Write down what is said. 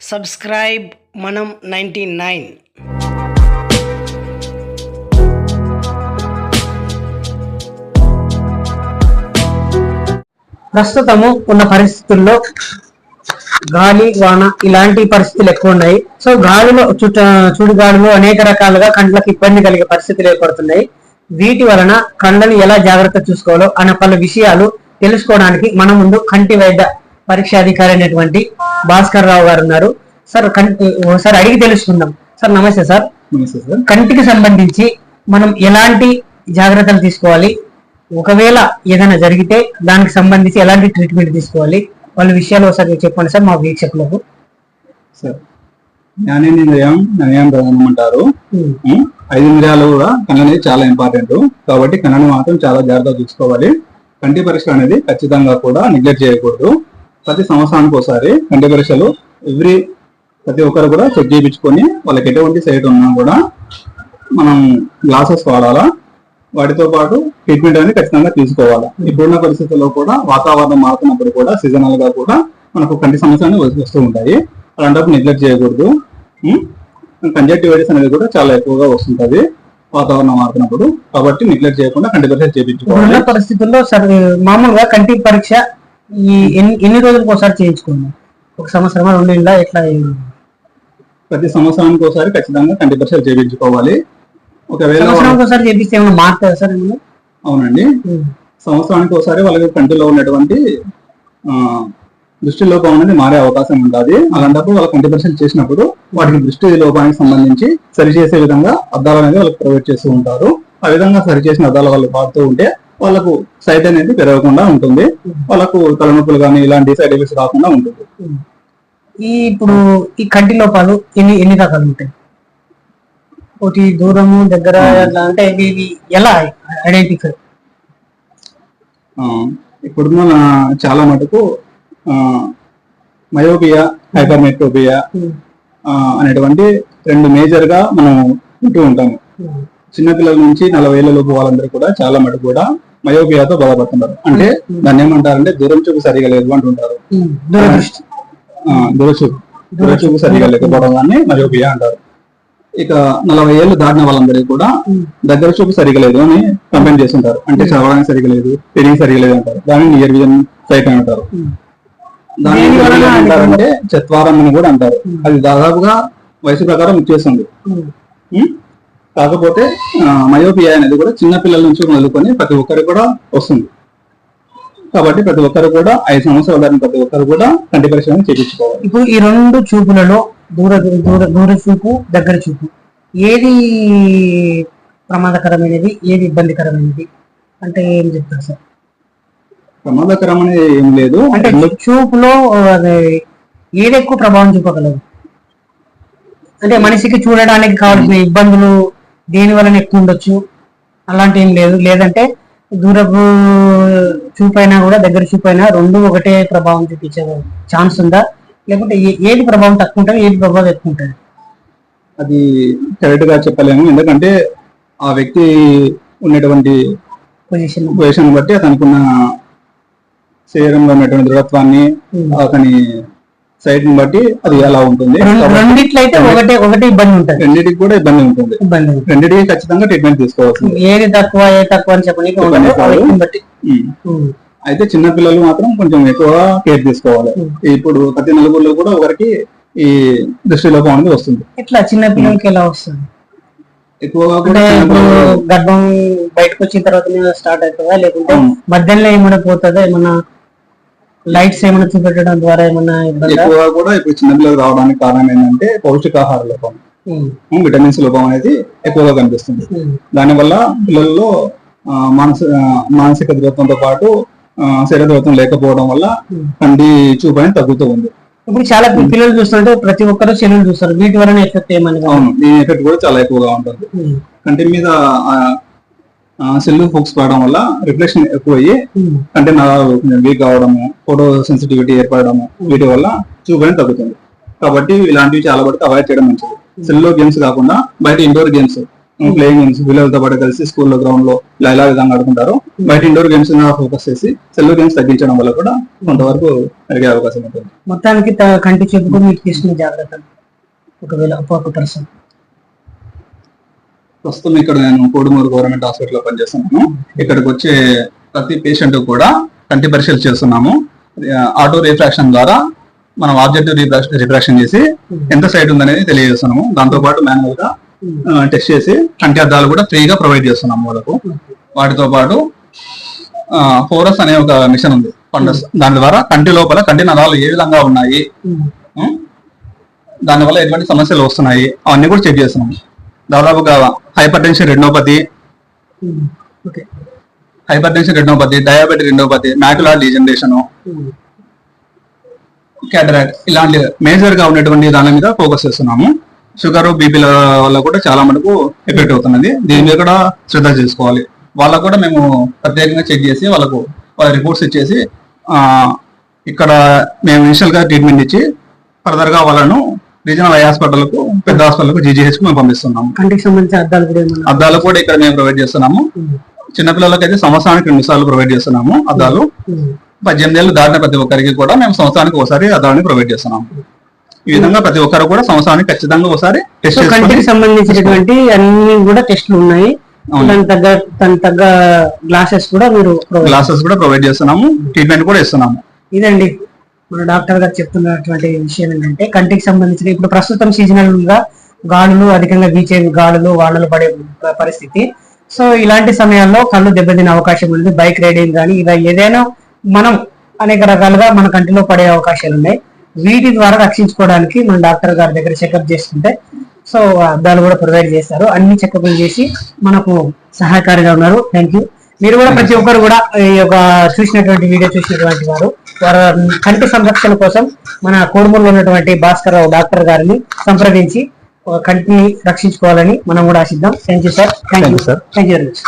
Subscribe మనం ninety nine. ప్రస్తుతము ఉన్న పరిస్థితుల్లో గాలి వాన ఇలాంటి పరిస్థితులు ఎక్కువ ఉన్నాయి. సో గాలిలో చుట్ట గాలిలో అనేక రకాలుగా కండ్లకు ఇబ్బంది కలిగే పరిస్థితులు ఏర్పడుతున్నాయి. వీటి వలన కండ్లను ఎలా జాగ్రత్త చూసుకోవాలో అనే పలు విషయాలు తెలుసుకోవడానికి మన ముందు కంటి వైద్య పరీక్షాధికారి అయినటువంటి భాస్కర్ రావు గారు ఉన్నారు. సార్ కంటి సార్ అడిగి తెలుసుకుందాం. సార్ నమస్తే సార్. నమస్తే సార్. కంటికి సంబంధించి మనం ఎలాంటి జాగ్రత్తలు తీసుకోవాలి? ఒకవేళ ఏదైనా జరిగితే దానికి సంబంధించి ఎలాంటి ట్రీట్మెంట్ తీసుకోవాలి? వాళ్ళ విషయాలు ఒకసారి చెప్పండి సార్ మా వీక్షకులకు. సార్ జ్ఞానేంద్రియం ప్రధానం అంటారు? ఐదు ఇంద్రియాలు కూడా కన్ను అనేది చాలా ఇంపార్టెంట్ కాబట్టి కన్నుని మాత్రం చాలా జాగ్రత్తగా చూసుకోవాలి. కంటి పరీక్ష అనేది ఖచ్చితంగా కూడా నెగ్లెక్ట్ చేయకూడదు. ప్రతి సంవత్సరానికి ఒకసారి కంటి పరీక్షలు ఎవ్రీ ప్రతి ఒక్కరు కూడా చెక్ చేయించుకొని వాళ్ళకి ఎటువంటి సైట్ ఉన్నా కూడా మనం గ్లాసెస్ వాడాలా? వాటితో పాటు ట్రీట్మెంట్ అనేది ఖచ్చితంగా తీసుకోవాలా? ఇప్పుడున్న పరిస్థితుల్లో కూడా వాతావరణం మారుతున్నప్పుడు కూడా సీజనల్గా కూడా మనకు కంటి సమస్యలు వస్తూ ఉంటాయి. అలాంటప్పుడు నెగ్లెక్ట్ చేయకూడదు. కంజక్టివైటిస్ అనేది కూడా చాలా ఎక్కువగా వస్తుంటది వాతావరణం మారుతున్నప్పుడు. కాబట్టి నెగ్లెక్ట్ చేయకుండా కంటి పరీక్ష చేయించుకోవాలి. పరిస్థితుల్లో మామూలుగా కంటి పరీక్ష ఈ ఎన్ని ఎన్ని రోజులకు ఒకసారి చేయించుకోండి ఒక సంవత్సరం రెండు నెలల ఎట్లా ప్రతి సంవత్సరానికి ఒకసారి ఖచ్చితంగా కంటి పరీక్షలు చేయించుకోవాలి. ఒకవేళ సంవత్సరానికి ఒకసారి చేపిస్తే ఏమైనా మారుతుందా సార్? అవునండి. సంవత్సరానికి ఒకసారి వాళ్ళకి కంటిలో ఉన్నటువంటి దృష్టి లోపం అనేది మారే అవకాశం ఉంటుంది అలాంటప్పుడు వాళ్ళ కంటి పరీక్షలు చేసినప్పుడు వాటికి దృష్టి లోపానికి సంబంధించి సరిచేసే విధంగా అద్దాలు అనేది వాళ్ళకి ప్రొవైడ్ చేస్తూ ఉంటారు. ఆ విధంగా సరిచేసిన అద్దాలు వాళ్ళు వాడుతూ ఉంటే వాళ్ళకు సైట్ అనేది పెరగకుండా ఉంటుంది. వాళ్ళకు తలనొప్పులు కానీ ఇలాంటి సైడ్ ఎఫెక్ట్స్ రాకుండా ఉంటుంది. ఈ ఇప్పుడు ఈ కంటి లోపాలు ఎన్ని ఎన్ని రకాలు ఉంటాయి? ఒకటి దూరము దగ్గర అట్లా అంటే ఇవి ఎలా ఐడెంటిఫై? ఆ, ఇప్పుడున్న చాలా మటుకు మయోపియా హైపర్మెట్రోపియా అనేటువంటి రెండు మేజర్గా మనం ఉంటూ ఉంటాము. చిన్నపిల్లల నుంచి నలభై ఏళ్ళ లోపు వాళ్ళందరూ కూడా చాలా మటుకు కూడా మయోపియాతో బాధపడుతున్నారు. అంటే దాన్ని ఏమంటారంటే దూరం చూపు సరిగా లేదు అంటుంటారు. దూరచూపు దూరచూపు సరిగా లేకపోవడం దాన్ని మయోపియా అంటారు. ఇక నలభై ఏళ్ళు దాటిన వాళ్ళందరికీ కూడా దగ్గర చూపు సరిగా లేదు అని కంప్లైంట్ చేస్తుంటారు. అంటే చదవడానికి సరిగా లేదు రీడింగ్ సరిగా లేదు అంటారు. దాన్ని నియర్ విజన్ సైట్ అని అంటారు. దాన్ని అంటారంటే చత్వారం అని కూడా అంటారు. అది దాదాపుగా వయసు ప్రకారం ఇచ్చేస్తుంది? కాకపోతే మయోపియా అనేది కూడా చిన్న పిల్లల నుంచి మొదలుకొని ప్రతి ఒక్కరికి కూడా వస్తుంది. కాబట్టి ప్రతి ఒక్కరు కూడా ఐదు సంవత్సరాల దాటిన ప్రతి ఒక్కరు కూడా కంటి అనేది చేయించుకోవాలి. ఇప్పుడు ఈ రెండు చూపులలో దూర దూర దూర చూపు దగ్గర చూపు. ఏది ప్రమాదకరమైనది ఏది ఇబ్బందికరమైనది? అంటే ఏం చెప్తారు సార్? ప్రమాదకరం అనేది ఏం లేదు. అంటే చూపులో అది ఏది ఎక్కువ ప్రభావం చూపగలదు? అంటే మనిషికి చూడడానికి కావాల్సిన ఇబ్బందులు దేని వలన ఎక్కువ ఉండొచ్చు? అలాంటి ఏం లేదు. లేదంటే దూరపు చూపైనా కూడా దగ్గర చూపైనా రెండు ఒకటే ప్రభావం చూపించే ఛాన్స్ ఉందా? లేకుంటే ఏది ప్రభావం తక్కువ ఉంటుంది ఏది ప్రభావం ఎక్కువ ఉంటుంది? అది కరెక్ట్గా చెప్పలేము. ఎందుకంటే ఆ వ్యక్తి ఉన్నటువంటి పొజిషన్ పొజిషన్ బట్టి అతనికి ఉన్న శరీరంలో ఉన్నటువంటి దృఢత్వాన్ని అతని సైట్ బట్టి అది ఎలా ఉంటుంది. కాబట్టి రెండిట్లో అయితే ఒకటే ఒకటే ఇబ్బంది ఉంటుంది. రెండింటికి కూడా ఇబ్బంది ఉంటుంది. ఇబ్బంది. రెండింటికి ఖచ్చితంగా ట్రీట్మెంట్ తీసుకోవాల్సింది. ఏది తక్కువ ఏది తక్కువ అని చెప్పని. బట్టి. అయితే చిన్న పిల్లలు మాత్రం కొంచెం ఎక్కువ కేర్ తీసుకోవాలి. ఇప్పుడు ప్రతి నలుగురిలో కూడా ఒకరికి ఈ దృష్టి లోపం అనేది వస్తుంది. ఎట్లా? చిన్న పిల్లలకి ఎలా వస్తుంది? ఎక్కువగా కూడా గర్భం బయటకు వచ్చిన తర్వాత స్టార్ట్ అవుతుందా? లేకుంటే. మధ్యలో ఏమైనా పోతుందా? ఏమన్నా లైట్స్ ఏమైనా చూపెట్టడం ద్వారా ఇబ్బంది? ఎక్కువగా కూడా ఇప్పుడు చిన్న పిల్లలు రావడానికి కారణం ఏంటంటే పౌష్టికాహార లోపం. విటమిన్స్ లోపం అనేది ఎక్కువగా కనిపిస్తుంది. దానివల్ల పిల్లల్లో మానస మానసిక దృఢత్వంతో పాటు శరీర దృఢత్వం లేకపోవడం వల్ల కంటి చూపు అనేది తగ్గుతూ ఉంది. ఇప్పుడు చాలా పిల్లలు చూస్తుంటే ప్రతి ఒక్కరు సెల్లులు చూస్తారు. వీటి వలన ఎఫెక్ట్ ఏమని. అవును దీని ఎఫెక్ట్ కూడా చాలా ఎక్కువగా ఉంటుంది. కంటి మీద సెల్ ఫోక్స్ పడడం వల్ల రిఫ్లెక్షన్ ఎక్కువ అయ్యి నా కొంచెం వీక్ అవడము ఫోటో సెన్సిటివిటీ ఏర్పడము వీటి వల్ల చూపడం తగ్గుతుంది. కాబట్టి ఇలాంటివి చాలా వరకు అవాయిడ్ చేయడం మంచిది. సెల్లో గేమ్స్ కాకుండా బయట ఇండోర్ గేమ్స్ ప్లేయింగ్ గేమ్స్ పిల్లలతో పాటు కలిసి స్కూల్లో గ్రౌండ్లో ఇలా విధంగా ఆడుకుంటారు బయట ఇండోర్ గేమ్స్ ఫోకస్ చేసి సెల్ గేమ్స్ తగ్గించడం వల్ల కూడా కొంతవరకు పెరిగే అవకాశం ఉంటుంది. మొత్తానికి కంటి చెప్పుకొని తీసుకునే జాగ్రత్తలు ఒకవేళ ఒక్కొక్క పర్సన్ ప్రస్తుతం ఇక్కడ నేను కోడుమూరు గవర్నమెంట్ హాస్పిటల్లో పనిచేస్తున్నాను. ఇక్కడికి వచ్చే ప్రతి పేషెంట్ కూడా కంటి పరీక్షలు చేస్తున్నాము. ఆటో రిఫ్రాక్షన్ ద్వారా మనం ఆబ్జెక్టివ్ రిఫ్రాక్షన్ చేసి ఎంత సైట్ ఉందనేది తెలియజేస్తున్నాము. దాంతో పాటు మాన్యువల్గా టెస్ట్ చేసి కంటి అద్దాలు కూడా ఫ్రీగా ప్రొవైడ్ చేస్తున్నాము వాళ్ళకు. వాటితో పాటు ఫోరస్ అనే ఒక మిషన్ ఉంది ఫండస్. దాని ద్వారా కంటి లోపల కంటి నరాలు ఏ విధంగా ఉన్నాయి దానివల్ల ఎటువంటి సమస్యలు వస్తున్నాయి అవన్నీ కూడా చెక్ చేస్తున్నాము. దాదాపుగా hypertension retinopathy okay hypertension retinopathy diabetic retinopathy macular degeneration cataract ఇలాంటి మేజర్గా ఉన్నటువంటి దాని మీద ఫోకస్ చేస్తున్నాము. షుగర్ బీపీల వల్ల కూడా చాలా మటుకు ఎఫెక్ట్ అవుతున్నది. దీని మీద కూడా శ్రద్ధ చేసుకోవాలి. వాళ్ళకు కూడా మేము ప్రత్యేకంగా చెక్ చేసి వాళ్ళకు వాళ్ళ రిపోర్ట్స్ ఇచ్చేసి ఇక్కడ మేము ఇనిషియల్గా ట్రీట్మెంట్ ఇచ్చి ఫర్దర్గా వాళ్ళను రీజనల్ ఐ హాస్పిటల్కు పెద్ద హాస్పిటల్కు జీజీహెచ్కు మేము పంపిస్తున్నాము. కంటికి సంబంధించిన అద్దాలు కూడా ఏమన్నా? అద్దాలు కూడా ఇక్కడ మేము ప్రొవైడ్ చేస్తున్నాము. చిన్నపిల్లలకైతే సంవత్సరానికి రెండు సార్లు ప్రొవైడ్ చేస్తున్నాము అద్దాలు. పద్దెనిమిది ఏళ్ళు దాటిన ప్రతి ఒక్కరికి కూడా మేము సంవత్సరానికి ఒకసారి అద్దాలని ప్రొవైడ్ చేస్తున్నాము. ఈ విధంగా ప్రతి ఒక్కరు కూడా సంవత్సరానికి ఖచ్చితంగా ఒకసారి టెస్ట్ కంటికి సంబంధించినటువంటి అన్ని కూడా టెస్టులు ఉన్నాయి. దాని తగ్గ దాని తగ్గ గ్లాసెస్ కూడా మీరు గ్లాసెస్ కూడా ప్రొవైడ్ చేస్తున్నాము. ట్రీట్మెంట్ కూడా ఇస్తున్నాము. ఇదండి. మన డాక్టర్ గారు చెప్తున్నటువంటి విషయం ఏంటంటే కంటికి సంబంధించిన ఇప్పుడు ప్రస్తుతం సీజనల్గా గాలులు అధికంగా వీచే గాలులు వానలు పడే పరిస్థితి. సో ఇలాంటి సమయాల్లో కళ్ళు దెబ్బతినే అవకాశం ఉంది. బైక్ రైడింగ్ కానీ ఇలా ఏదైనా మనం అనేక రకాలుగా మన కంటిలో పడే అవకాశాలు ఉన్నాయి. వీటి ద్వారా రక్షించుకోవడానికి మన డాక్టర్ గారి దగ్గర చెకప్ చేసుకుంటే సో అద్దాలు కూడా ప్రొవైడ్ చేస్తారు. అన్ని చెకప్లు చేసి మనకు సహాయకారిగా ఉన్నారు. థ్యాంక్ యూ మీరు కూడా ప్రతి ఒక్కరు కూడా ఈ యొక్క చూసినటువంటి వీడియో చూసినటువంటి వారు వారి కంటి సంరక్షణ కోసం మన కోడుమూరులో ఉన్నటువంటి భాస్కర్ రావు డాక్టర్ గారిని సంప్రదించి ఒక కంటిని రక్షించుకోవాలని మనం కూడా ఆశిద్దాం. Thank you sir thank you sir. Thank you very much